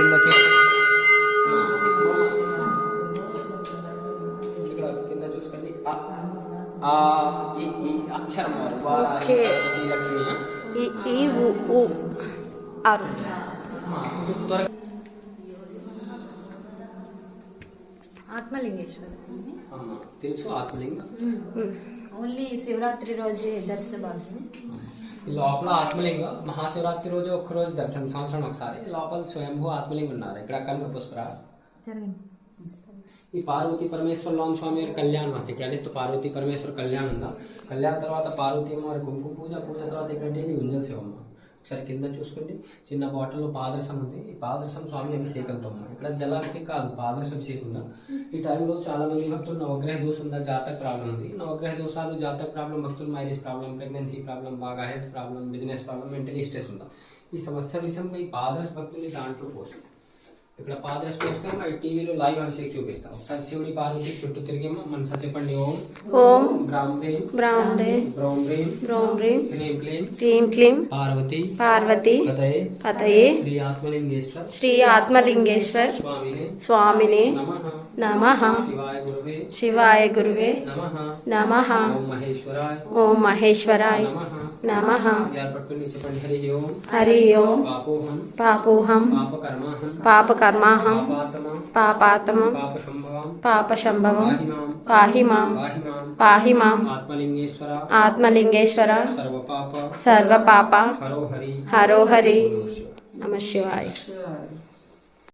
కింద చూ ఇక్కడ కింద చూసుకోండి ఆ, ఆ ఈ ఈ అక్షరం వారు ద్వారా ఓకే. ఈ లక్ష్మి ఈ ఈ ఊ ఊ ఆరు త్వరగా ఆత్మలింగేశ్వర అమ్మ, తెలుసు ఆత్మలింగం ఓన్లీ శివరాత్రి రోజే దర్శన భాగ్యం ఈ లోపల ఆత్మలింగ మహాశివరాత్రి రోజు ఒక్క రోజు దర్శనం సంవత్సరం ఒకసారి. లోపల స్వయంభూ ఆత్మలింగం ఉన్నారు. ఇక్కడ కనక పుష్పరా ఈ పార్వతీ పరమేశ్వర లాన్ స్వామి వారి కళ్యాణం వస్తుంది ఇక్కడ అంటే పార్వతీ పరమేశ్వర కళ్యాణం ఉందా? కళ్యాణం తర్వాత పార్వతీ అమ్మవారి కుంకుమ పూజ పూజ తర్వాత ఇక్కడ వెళ్ళి ఉంజల్ శివమ్మ. ఒకసారి కింద చూసుకోండి. చిన్న బాటిల్లో పాదరసం ఉంది. ఈ పాదరసం స్వామి అభిషేకంతో ఉంది ఇక్కడ జలాభిషేకం కాదు పాదరసం అభిషేకం ఉందా ఈ టైంలో చాలా మంది భక్తులు నవగ్రహ దోషం ఉందా జాతక ప్రాబ్లం ఉంది. నవగ్రహ దోషాలు జాతక ప్రాబ్లం భక్తులు మైనస్ ప్రాబ్లం ప్రెగ్నెన్సీ ప్రాబ్లం బాగా health problem business problem mentally stress ఉందా ఈ సమస్య విషయంలో ఈ పాదర్శ భక్తుల్ని దాంట్లో పోతుంది ఇక్కడ పాదరస పోస్తాం ఈ టీవీలో లైవ్ అభిషేక్ చూపిస్తాం. ఒకసారి శివుడి పార్వతి చుట్టూ తిరిగేమో మనసా చెప్పండి ఓం. ఓం. బ్రాహ్మీ బ్రాహ్మణే బ్రౌమ్రీం బ్రోం హ్రీం క్లీం క్లీం క్లీం క్లీం పార్వతి. పార్వతి. కథయే. పతయే శ్రీ ఆత్మలింగేశ్వర. శ్రీ ఆత్మలింగేశ్వర్. స్వామినే. స్వామినే. నమః. నమ. శివాయ గురువే. శివాయ గురువే. నమః. నమ. ఓం మహేశ్వరాయ. ఓం మహేశ్వరాయ. నమః. नम। हरि ओम। हरि ओम। पापोहम। पापोहम पापकर्माहम। पापात्मा। पापशंभवम। आत्मलिंगेश्वर सर्वपाप। हरो हरि नम शिवाय।